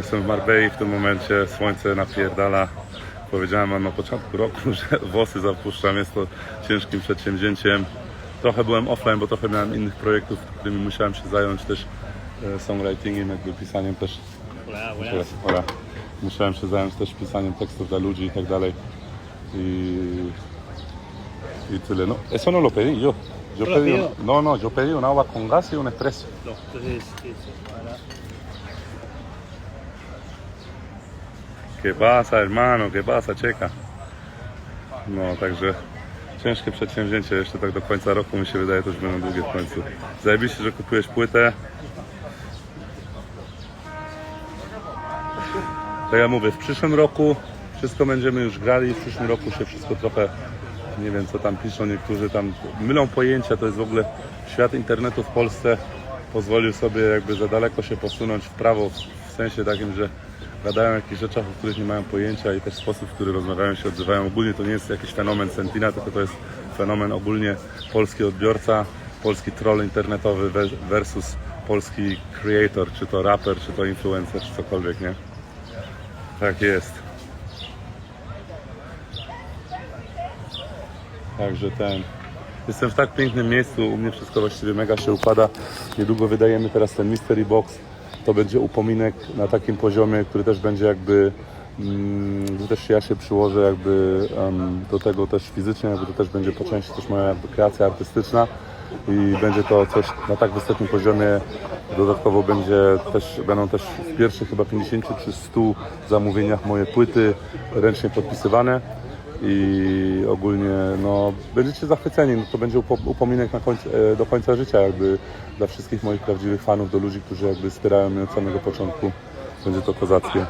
Jestem w Marbei w tym momencie, słońce napierdala. Powiedziałem wam na początku roku, że włosy zapuszczam, jest to ciężkim przedsięwzięciem. Trochę byłem offline, bo trochę miałem innych projektów, którymi musiałem się zająć też e, songwritingiem, jakby pisaniem też. Hola. Musiałem się zająć też pisaniem tekstów dla ludzi i tak dalej. I, tyle. No, eso no lo pedí yo. Yo ¿No lo pedí, no, no, yo pedí un agua con gas y un espresso. No, entonces eso, para... ¿Qué pasa, hermano? ¿Qué pasa, czeka? No, także ciężkie przedsięwzięcie. Jeszcze tak do końca roku mi się wydaje, to już będą długie w końcu. Zajebiście, że kupujesz płytę. Tak jak mówię, w przyszłym roku wszystko będziemy już grali. W przyszłym roku się wszystko trochę, nie wiem co tam piszą niektórzy, tam mylą pojęcia. To jest w ogóle świat internetu w Polsce pozwolił sobie jakby za daleko się posunąć w prawo, w sensie takim, że gadają o jakichś rzeczach, o których nie mają pojęcia i też sposób, w który rozmawiają się odzywają. Ogólnie to nie jest jakiś fenomen Sentina, tylko to jest fenomen ogólnie polski odbiorca, polski troll internetowy versus polski creator, czy to raper, czy to influencer, czy cokolwiek, nie? Tak jest. Także ten. Jestem w tak pięknym miejscu, u mnie wszystko właściwie mega się układa. Niedługo wydajemy teraz ten Mystery Box. To będzie upominek na takim poziomie, który też będzie jakby, mm, że też ja się przyłożę jakby em, do tego też fizycznie, jakby to też będzie po części też moja kreacja artystyczna i będzie to coś na tak wysokim poziomie. Dodatkowo będzie też, będą też w pierwszych chyba 50 czy 100 zamówieniach moje płyty ręcznie podpisywane i ogólnie no, będziecie zachwyceni. No, to będzie upo, upominek na końcu, e, do końca życia jakby dla wszystkich moich prawdziwych fanów, do ludzi, którzy jakby wspierają mnie od samego początku. Będzie to kozackie.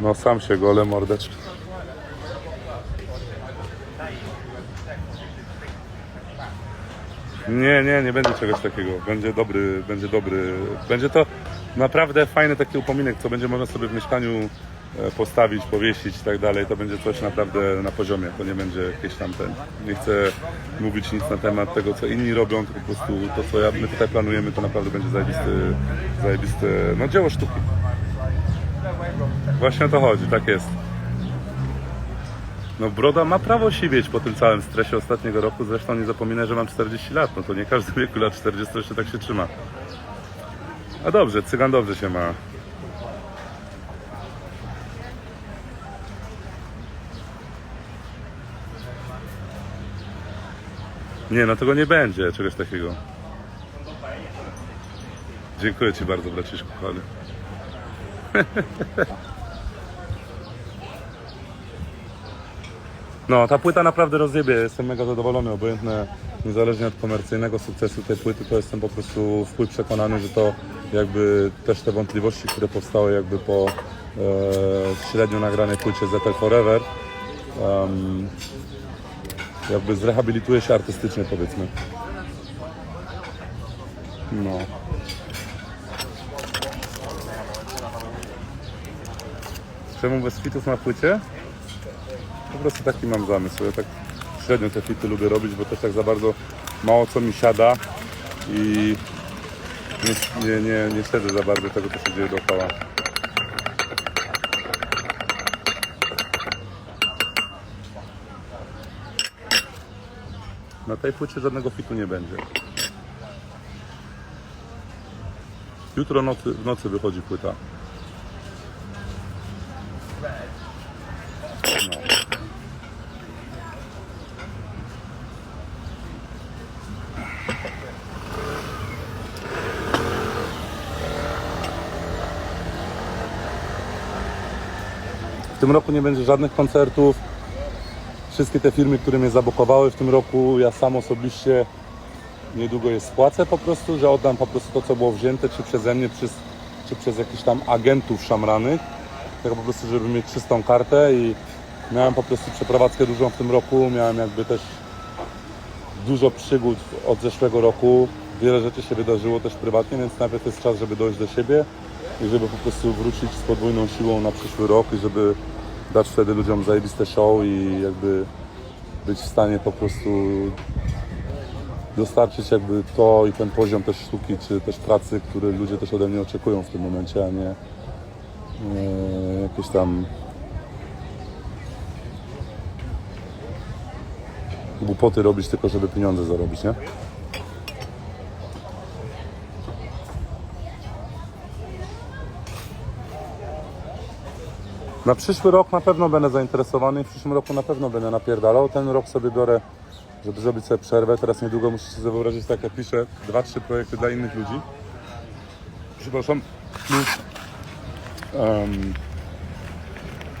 No sam się gole mordeczko. Nie, nie, nie będzie czegoś takiego. Będzie dobry, będzie dobry. Będzie to naprawdę fajny taki upominek, co będzie można sobie w mieszkaniu e, postawić, powiesić i tak dalej. To będzie coś naprawdę na poziomie. To nie będzie jakieś tam ten. Nie chcę mówić nic na temat tego, co inni robią, tylko po prostu to, co ja, my tutaj planujemy, to naprawdę będzie zajebiste, zajebiste no dzieło sztuki. Właśnie o to chodzi, tak jest. No broda ma prawo siwieć po tym całym stresie ostatniego roku. Zresztą nie zapominaj, że mam 40 lat. No to nie każdy w wieku lat 40 jeszcze tak się trzyma. A dobrze, cygan dobrze się ma. Nie, no tego nie będzie, czegoś takiego. Dziękuję Ci bardzo, braciszku, kochany. No, ta płyta naprawdę rozjebie, jestem mega zadowolony, obojętne, niezależnie od komercyjnego sukcesu tej płyty, to jestem po prostu w chuj przekonany, że to jakby też te wątpliwości, które powstały jakby po e, średnio nagranej płycie ZL Forever, em, jakby zrehabilituje się artystycznie powiedzmy. No. Czemu bez fitów na płycie? Po prostu taki mam zamysł. Ja tak średnio te fity lubię robić, bo też tak za bardzo mało co mi siada i nie, nie, nie, nie śledzę za bardzo tego, co się dzieje dookoła. Na tej płycie żadnego fitu nie będzie. Jutro nocy, w nocy wychodzi płyta. Tym roku nie będzie żadnych koncertów. Wszystkie te firmy, które mnie zablokowały w tym roku, ja sam osobiście niedługo je spłacę po prostu, że oddam po prostu to, co było wzięte, czy przeze mnie, czy, czy przez jakichś tam agentów szamranych. Tak po prostu, żeby mieć czystą kartę i miałem po prostu przeprowadzkę dużą w tym roku. Miałem jakby też dużo przygód od zeszłego roku. Wiele rzeczy się wydarzyło też prywatnie, więc nawet jest czas, żeby dojść do siebie i żeby po prostu wrócić z podwójną siłą na przyszły rok i żeby dać wtedy ludziom zajebiste show i jakby być w stanie po prostu dostarczyć jakby to i ten poziom też sztuki, czy też pracy, który ludzie też ode mnie oczekują w tym momencie, a nie, nie jakieś tam głupoty robić tylko, żeby pieniądze zarobić, nie? Na przyszły rok na pewno będę zainteresowany i w przyszłym roku na pewno będę napierdalał. Ten rok sobie biorę, żeby zrobić sobie przerwę. Teraz niedługo musicie sobie wyobrazić, tak jak piszę, dwa, trzy projekty dla innych ludzi. Przepraszam. Plus em,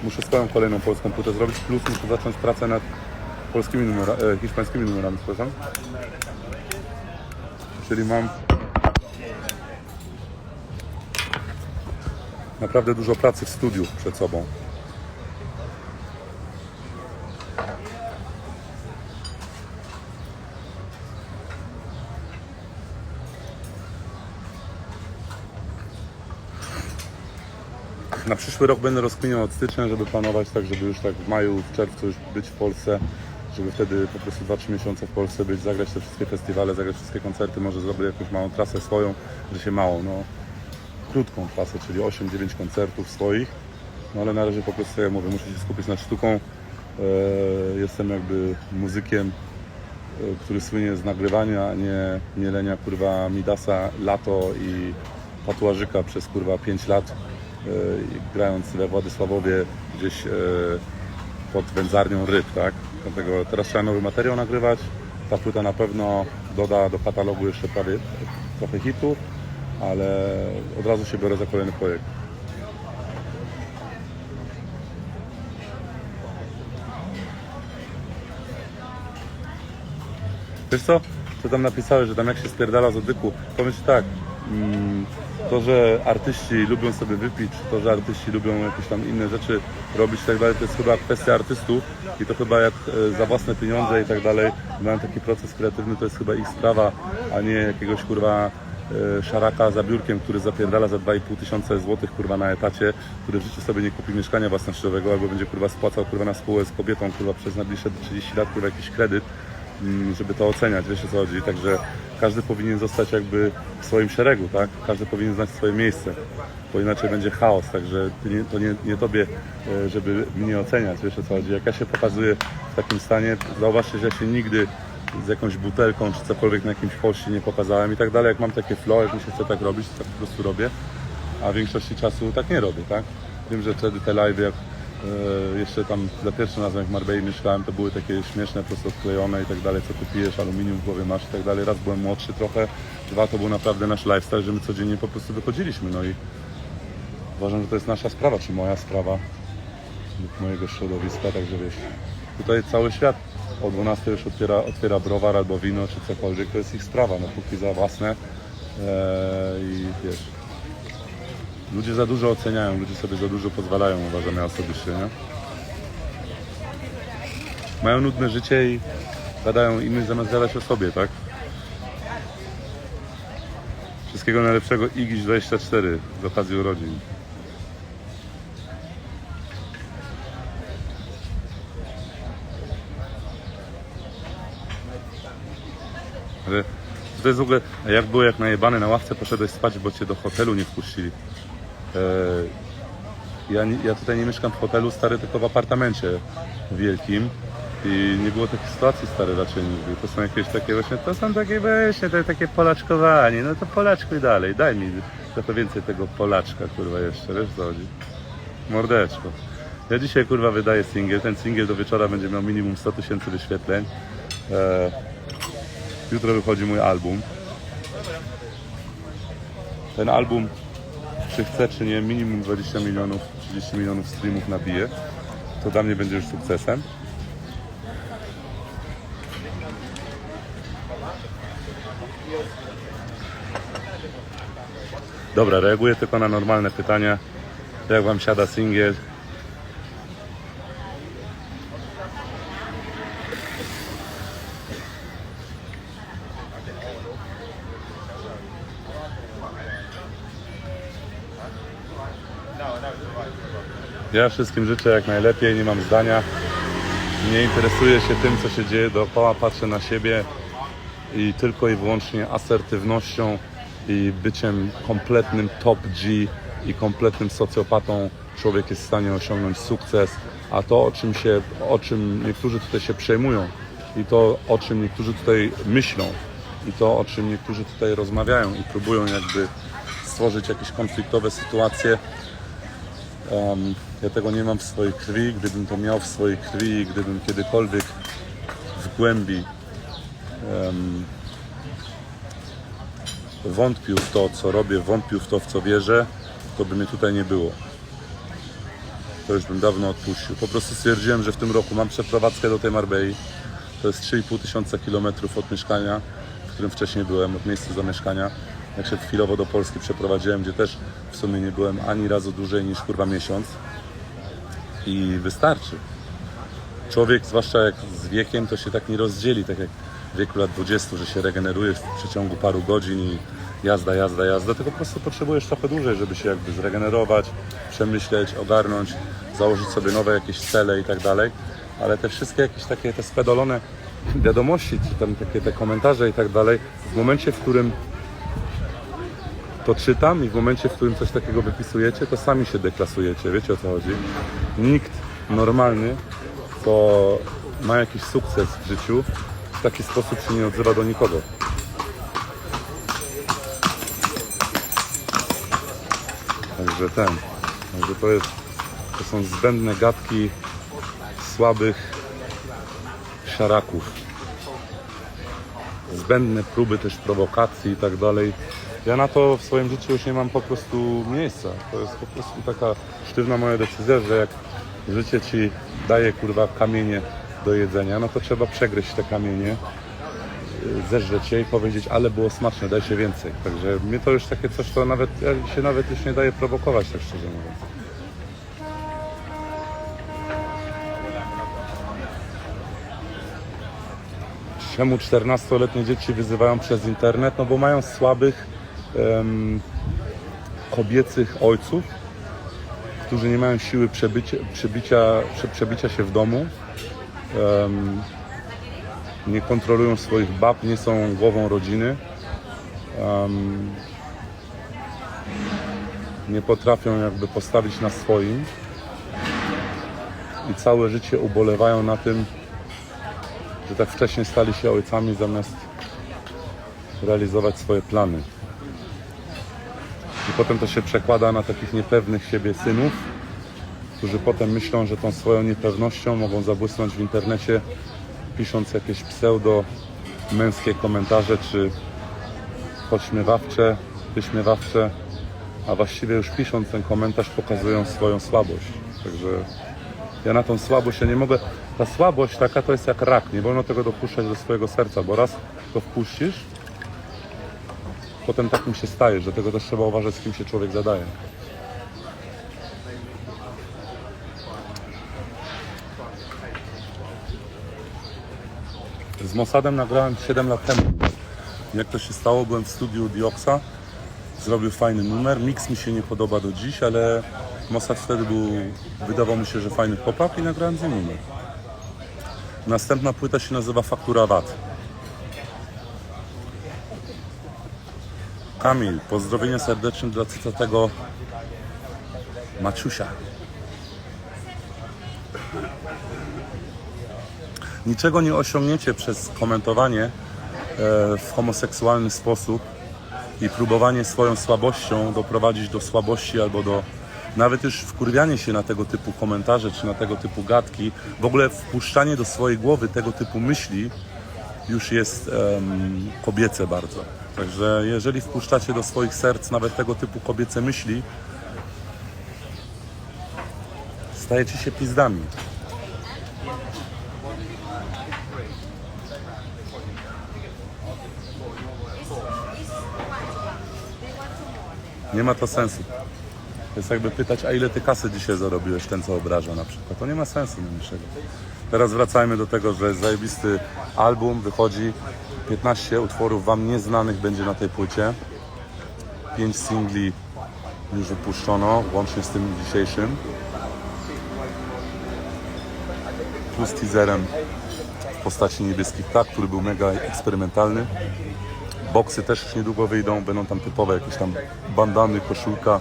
muszę swoją kolejną polską płytę zrobić, plus muszę zacząć pracę nad polskimi numerami, e, hiszpańskimi numerami, przepraszam. Czyli mam naprawdę dużo pracy w studiu przed sobą. Na przyszły rok będę rozkminiał od stycznia, żeby planować tak, żeby już tak w maju, w czerwcu już być w Polsce, żeby wtedy po prostu 2-3 miesiące w Polsce być, zagrać te wszystkie festiwale, zagrać wszystkie koncerty, może zrobię jakąś małą trasę swoją, że się mało, no krótką trasę, czyli 8-9 koncertów swoich, no ale na razie po prostu, jak mówię, muszę się skupić nad sztuką. Eee, jestem jakby muzykiem, e, który słynie z nagrywania, a nie mielenia kurwa Midasa, lato i tatuażyka przez kurwa 5 lat, e, grając we Władysławowie gdzieś e, pod wędzarnią ryb, tak? Dlatego teraz trzeba nowy materiał nagrywać. Ta płyta na pewno doda do katalogu jeszcze prawie trochę hitów, ale od razu się biorę za kolejny projekt. Wiesz co? Co tam napisałeś, że tam jak się spierdala z oddyku? Powiem Ci tak, mm, to, że artyści lubią sobie wypić, to, że artyści lubią jakieś tam inne rzeczy robić i tak dalej, to jest chyba kwestia artystów i to chyba jak e, za własne pieniądze i tak dalej mają taki proces kreatywny, to jest chyba ich sprawa, a nie jakiegoś kurwa szaraka za biurkiem, który zapierdala za 2,5 tysiące złotych kurwa na etacie, który w życiu sobie nie kupi mieszkania własnościowego albo będzie kurwa spłacał kurwa na spółę z kobietą kurwa przez najbliższe 30 lat kurwa jakiś kredyt mm, żeby to oceniać, wiesz o co chodzi. Także każdy powinien zostać jakby w swoim szeregu, tak? Każdy powinien znać swoje miejsce, bo inaczej będzie chaos, także to nie, nie tobie, e, żeby mnie oceniać, wiesz o co chodzi. Jak ja się pokazuję w takim stanie, zauważcie, że ja się nigdy z jakąś butelką czy cokolwiek na jakimś poście nie pokazałem i tak dalej. Jak mam takie flow, jak mi się chce tak robić, to tak po prostu robię, a w większości czasu tak nie robię, tak? Wiem, że wtedy te live jak e, jeszcze tam za pierwszym razem jak w Marbei mieszkałem, to były takie śmieszne, po prostu odklejone i tak dalej, co ty pijesz, aluminium w głowie masz i tak dalej. Raz byłem młodszy trochę, dwa to był naprawdę nasz lifestyle, że my codziennie po prostu wychodziliśmy, no i uważam, że to jest nasza sprawa, czy moja sprawa lub mojego środowiska, także wiesz, tutaj cały świat o 12 już otwiera, otwiera browar albo wino, czy cokolwiek, to jest ich sprawa, no póki za własne e, i wiesz, Ludzie za dużo oceniają, ludzie sobie za dużo pozwalają, uważam ja osobiście, nie? Mają nudne życie i gadają innych zamiast gadać o sobie, tak? Wszystkiego najlepszego Igiś24 z okazji urodzin. To jest w ogóle, jak było jak najebany na ławce, poszedłeś spać, bo cię do hotelu nie wpuścili. E, Ja, nie- ja tutaj nie mieszkam w hotelu, stary, tylko w apartamencie wielkim. I nie było takich sytuacji, stary, raczej nigdy. To są jakieś takie właśnie, to są takie właśnie, to takie polaczkowanie. No to polaczkuj dalej, daj mi trochę więcej tego polaczka, kurwa, jeszcze, wiesz co chodzi? Mordeczko. Ja dzisiaj, kurwa, wydaję singiel. Ten singiel do wieczora będzie miał minimum 100 tysięcy wyświetleń. E, jutro wychodzi mój album. Ten album czy chce, czy nie, minimum 20 milionów, 30 milionów streamów nabije. To dla mnie będzie już sukcesem. Dobra, reaguję tylko na normalne pytania. Jak wam siada singiel? Ja wszystkim życzę jak najlepiej, nie mam zdania. Nie interesuję się tym, co się dzieje dookoła, patrzę na siebie i tylko i wyłącznie asertywnością i byciem kompletnym top G i kompletnym socjopatą człowiek jest w stanie osiągnąć sukces, a to o czym, się, o czym niektórzy tutaj się przejmują i to o czym niektórzy tutaj myślą i to o czym niektórzy tutaj rozmawiają i próbują jakby stworzyć jakieś konfliktowe sytuacje, Um, ja tego nie mam w swojej krwi. Gdybym to miał w swojej krwi, gdybym kiedykolwiek w głębi em, wątpił w to, co robię, wątpił w to, w co wierzę, to by mnie tutaj nie było. To już bym dawno odpuścił. Po prostu stwierdziłem, że w tym roku mam przeprowadzkę do tej Marbei. To jest 3,5 tysiąca kilometrów od mieszkania, w którym wcześniej byłem, od miejsca zamieszkania. Jak się chwilowo do Polski przeprowadziłem, gdzie też w sumie nie byłem ani razu dłużej niż kurwa miesiąc. I wystarczy. Człowiek, zwłaszcza jak z wiekiem, to się tak nie rozdzieli, tak jak w wieku lat 20, że się regeneruje w przeciągu paru godzin i jazda, jazda, jazda, tylko po prostu potrzebujesz trochę dłużej, żeby się jakby zregenerować, przemyśleć, ogarnąć, założyć sobie nowe jakieś cele i tak dalej. Ale te wszystkie jakieś takie te spedolone wiadomości, czy tam takie te komentarze i tak dalej, w momencie, w którym to czytam i w momencie, w którym coś takiego wypisujecie, to sami się deklasujecie. Wiecie o co chodzi? Nikt normalny, kto ma jakiś sukces w życiu, w taki sposób się nie odzywa do nikogo. Także ten, także to jest, to są zbędne gadki słabych szaraków zbędne próby też prowokacji i tak dalej. Ja na to w swoim życiu już nie mam po prostu miejsca. To jest po prostu taka sztywna moja decyzja, że jak życie ci daje kurwa kamienie do jedzenia, no to trzeba przegryźć te kamienie, y, zeżreć je i powiedzieć, ale było smaczne, daj się więcej. Także mnie to już takie coś, to nawet, ja się nawet już nie daje prowokować, tak szczerze mówiąc. Czemu 14-letnie dzieci wyzywają przez internet? No bo mają słabych em, kobiecych ojców, którzy nie mają siły przebycia, przebicia, prze, przebicia się w domu. Em, nie kontrolują swoich bab, nie są głową rodziny. Em, nie potrafią jakby postawić na swoim. I całe życie ubolewają na tym, że tak wcześnie stali się ojcami zamiast realizować swoje plany. I potem to się przekłada na takich niepewnych siebie synów, którzy potem myślą, że tą swoją niepewnością mogą zabłysnąć w internecie, pisząc jakieś pseudo męskie komentarze, czy podśmiewawcze, wyśmiewawcze, a właściwie już pisząc ten komentarz pokazują swoją słabość. Także ja na tą słabość ja nie mogę. Ta słabość taka to jest jak rak. Nie wolno tego dopuszczać do swojego serca, bo raz to wpuścisz, potem takim się stajesz. Dlatego też trzeba uważać, z kim się człowiek zadaje. Z Mossadem nagrałem 7 lat temu. Jak to się stało, byłem w studiu Dioxa, zrobił fajny numer. Mix mi się nie podoba do dziś, ale Mossad wtedy był, wydawał mi się, że fajny chłopak i nagrałem z nim numer. Następna płyta się nazywa Faktura VAT. Kamil, pozdrowienia serdeczne dla cytatego Maciusia. Niczego nie osiągniecie przez komentowanie e, w homoseksualny sposób i próbowanie swoją słabością doprowadzić do słabości albo do nawet już wkurwianie się na tego typu komentarze czy na tego typu gadki, w ogóle wpuszczanie do swojej głowy tego typu myśli już jest em, kobiece bardzo. Także jeżeli wpuszczacie do swoich serc nawet tego typu kobiece myśli, stajecie się pizdami. Nie ma to sensu. To jest jakby pytać, a ile ty kasy dzisiaj zarobiłeś, ten co obraża na przykład. To nie ma sensu najmniejszego. Teraz wracajmy do tego, że zajebisty album wychodzi. 15 utworów wam nieznanych będzie na tej płycie. 5 singli już wypuszczono, łącznie z tym dzisiejszym. plus teaserem w postaci niebieskich tak, który był mega eksperymentalny. Boksy też już niedługo wyjdą, będą tam typowe jakieś tam bandany, koszulka,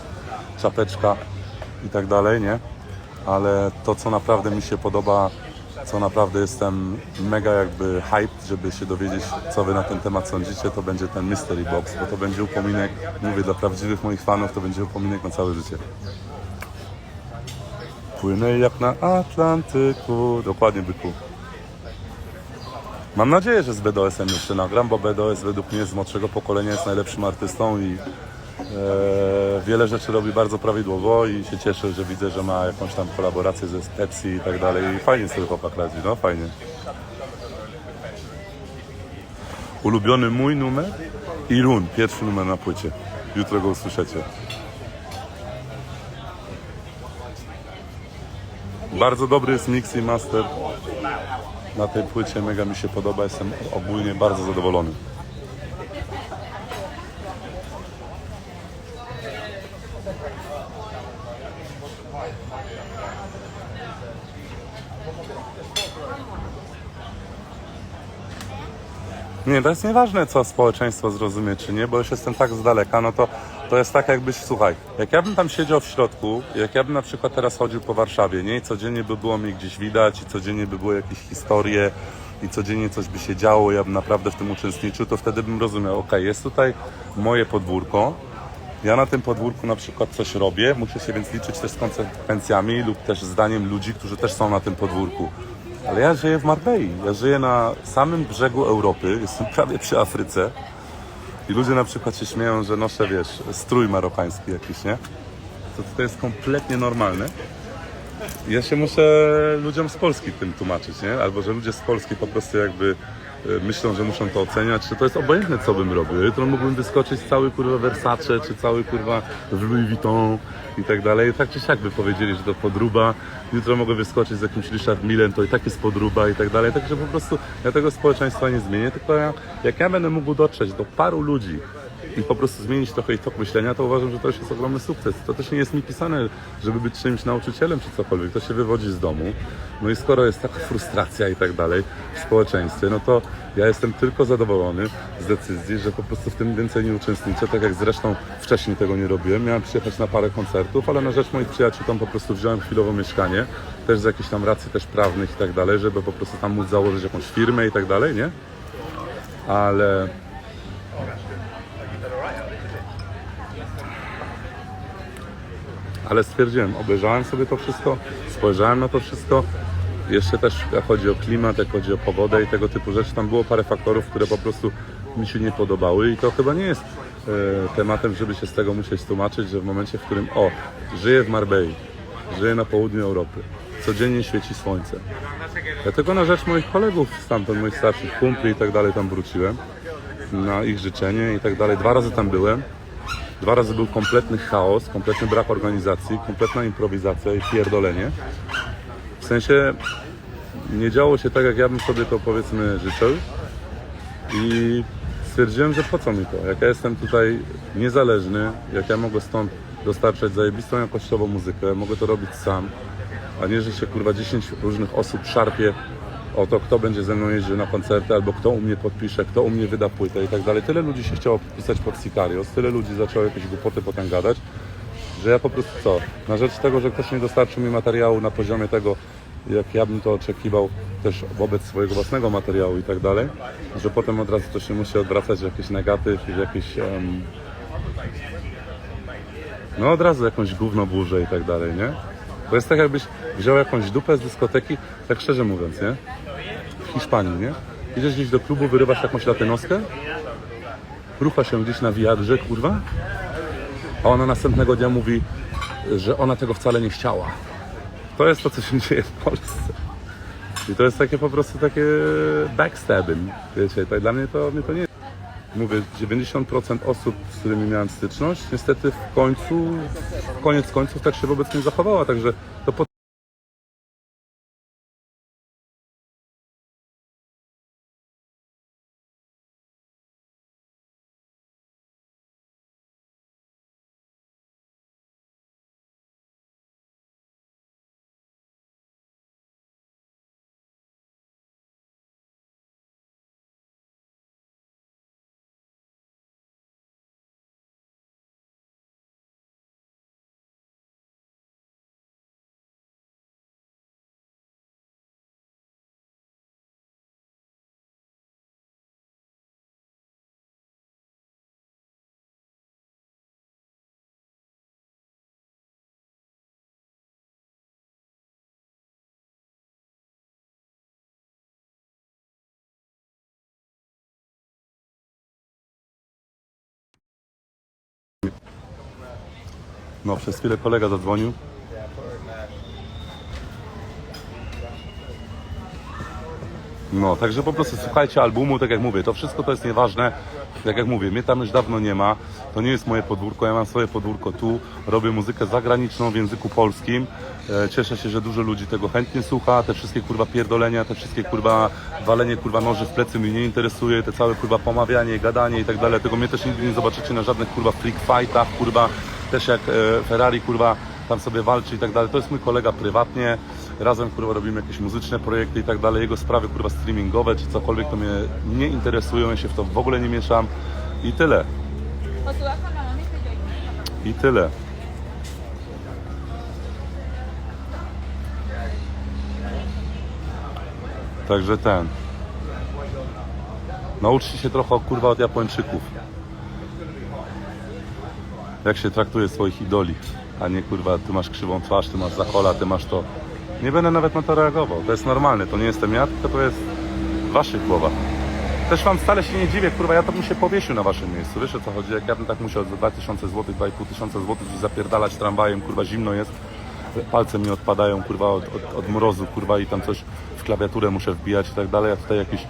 czapeczka i tak dalej, nie? Ale to, co naprawdę mi się podoba, co naprawdę jestem mega jakby hyped, żeby się dowiedzieć, co wy na ten temat sądzicie, to będzie ten Mystery Box, bo to będzie upominek, mówię dla prawdziwych moich fanów, to będzie upominek na całe życie. Płynę jak na Atlantyku, dokładnie byku. Mam nadzieję, że z BDOS-em jeszcze nagram, bo BDOS według mnie z młodszego pokolenia jest najlepszym artystą i wiele rzeczy robi bardzo prawidłowo i się cieszę, że widzę, że ma jakąś tam kolaborację ze Pepsi i tak dalej. I fajnie sobie chłopak radzi, no fajnie. Ulubiony mój numer i Run, pierwszy numer na płycie. Jutro go usłyszycie. Bardzo dobry jest mix i master na tej płycie, mega mi się podoba, jestem ogólnie bardzo zadowolony. Nie, to jest nieważne, co społeczeństwo zrozumie, czy nie, bo już jestem tak z daleka, no to, to jest tak jakbyś, słuchaj, jak ja bym tam siedział w środku, jak ja bym na przykład teraz chodził po Warszawie, nie, i codziennie by było mnie gdzieś widać, i codziennie by były jakieś historie, i codziennie coś by się działo, ja bym naprawdę w tym uczestniczył, to wtedy bym rozumiał, ok, jest tutaj moje podwórko, ja na tym podwórku na przykład coś robię, muszę się więc liczyć też z konsekwencjami lub też zdaniem ludzi, którzy też są na tym podwórku. Ale ja żyję w Marbei, ja żyję na samym brzegu Europy, jestem prawie przy Afryce i ludzie na przykład się śmieją, że noszę, wiesz, strój marokański jakiś, nie? To, to jest kompletnie normalne. Ja się muszę ludziom z Polski tym tłumaczyć, nie? Albo że ludzie z Polski po prostu jakby myślą, że muszą to oceniać, czy to jest obojętne, co bym robił. Jutro mógłbym wyskoczyć cały kurwa Versace, czy cały kurwa w Louis Vuitton i tak dalej. Tak czy siak by powiedzieli, że to podruba. Jutro mogę wyskoczyć z jakimś Richard Millen, to i tak jest podruba i tak dalej. Także po prostu ja tego społeczeństwa nie zmienię, tylko ja, jak ja będę mógł dotrzeć do paru ludzi, i po prostu zmienić trochę ich tok myślenia, to uważam, że to już jest ogromny sukces. To też nie jest mi pisane, żeby być czymś nauczycielem czy cokolwiek. To się wywodzi z domu. No i skoro jest taka frustracja i tak dalej w społeczeństwie, no to ja jestem tylko zadowolony z decyzji, że po prostu w tym więcej nie uczestniczę, tak jak zresztą wcześniej tego nie robiłem. Miałem przyjechać na parę koncertów, ale na rzecz moich przyjaciół tam po prostu wziąłem chwilowo mieszkanie, też z jakichś tam racji też prawnych i tak dalej, żeby po prostu tam móc założyć jakąś firmę i tak dalej, nie? Ale ale stwierdziłem, obejrzałem sobie to wszystko, spojrzałem na to wszystko. Jeszcze też jak chodzi o klimat, jak chodzi o pogodę i tego typu rzeczy, tam było parę faktorów, które po prostu mi się nie podobały i to chyba nie jest e, tematem, żeby się z tego musieć tłumaczyć, że w momencie, w którym o, żyję w Marbei, żyję na południu Europy, codziennie świeci słońce. Tylko na rzecz moich kolegów stamtąd, moich starszych kumpli i tak dalej tam wróciłem, na ich życzenie i tak dalej. Dwa razy tam byłem. Dwa razy był kompletny chaos, kompletny brak organizacji, kompletna improwizacja i pierdolenie. W sensie nie działo się tak, jak ja bym sobie to powiedzmy życzył. I stwierdziłem, że po co mi to? Jak ja jestem tutaj niezależny, jak ja mogę stąd dostarczać zajebistą jakościową muzykę, mogę to robić sam, a nie, że się kurwa 10 różnych osób szarpie o to, kto będzie ze mną jeździł na koncerty, albo kto u mnie podpisze, kto u mnie wyda płytę i tak dalej. Tyle ludzi się chciało podpisać pod Sicarios, tyle ludzi zaczęło jakieś głupoty potem gadać, że ja po prostu co, na rzecz tego, że ktoś nie dostarczył mi materiału na poziomie tego, jak ja bym to oczekiwał też wobec swojego własnego materiału i tak dalej, że potem od razu to się musi odwracać w jakiś negatyw w jakiś... em, no od razu jakąś gówno burzę i tak dalej, nie? To jest tak jakbyś wziął jakąś dupę z dyskoteki, tak szczerze mówiąc, nie? W Hiszpanii, nie? Idziesz gdzieś do klubu, wyrywasz jakąś latynoskę, rucha się gdzieś na wiadrze, kurwa, a ona następnego dnia mówi, że ona tego wcale nie chciała. To jest to, co się dzieje w Polsce. I to jest takie po prostu takie backstabbing, wiecie, to dla mnie to, mnie to nie Mówię, 90% osób, z którymi miałem styczność, niestety w końcu, koniec końców tak się wobec mnie zachowała, także to po No, przez chwilę kolega zadzwonił. No, także po prostu słuchajcie albumu, tak jak mówię, to wszystko to jest nieważne. Tak jak mówię, mnie tam już dawno nie ma. To nie jest moje podwórko, ja mam swoje podwórko tu. Robię muzykę zagraniczną w języku polskim. E, Cieszę się, że dużo ludzi tego chętnie słucha. Te wszystkie kurwa pierdolenia, te wszystkie kurwa walenie kurwa noży w plecy mnie nie interesuje. Te całe kurwa pomawianie, gadanie i tak dalej. Tego mnie też nigdy nie zobaczycie na żadnych kurwa freak fightach, kurwa. Też jak e, Ferrari kurwa tam sobie walczy i tak dalej. To jest mój kolega prywatnie. Razem kurwa robimy jakieś muzyczne projekty i tak dalej. Jego sprawy kurwa streamingowe czy cokolwiek to mnie nie interesują. Ja się w to w ogóle nie mieszam. I tyle. I tyle. Także ten. Nauczcie się trochę kurwa od Japończyków. Jak się traktuje swoich idoli, a nie kurwa, ty masz krzywą twarz, ty masz zachola, ty masz to. Nie będę nawet na to reagował. To jest normalne, to nie jestem ja, tylko to jest w waszych głowach. Też wam stale się nie dziwię, kurwa, ja to bym się powiesił na waszym miejscu. Wiesz o co chodzi? Jak ja bym tak musiał za 2000 zł, 2500 zł gdzieś zapierdalać tramwajem, kurwa, zimno jest, palce mi odpadają, kurwa, od, od, od mrozu, kurwa, i tam coś w klawiaturę muszę wbijać i tak dalej, a tutaj jakiś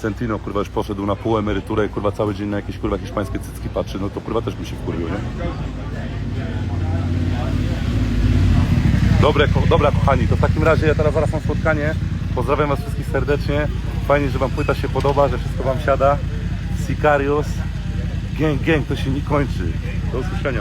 Centino, kurwa, już poszedł na pół emeryturę i kurwa cały dzień na jakieś kurwa hiszpańskie cycki patrzy, no to kurwa też mi się wkurwił, nie? Dobre, ko- dobra kochani, to w takim razie ja teraz zaraz mam spotkanie. Pozdrawiam was wszystkich serdecznie. Fajnie, że wam płyta się podoba, że wszystko wam siada. Sicarius. Gang, gang, to się nie kończy. Do usłyszenia.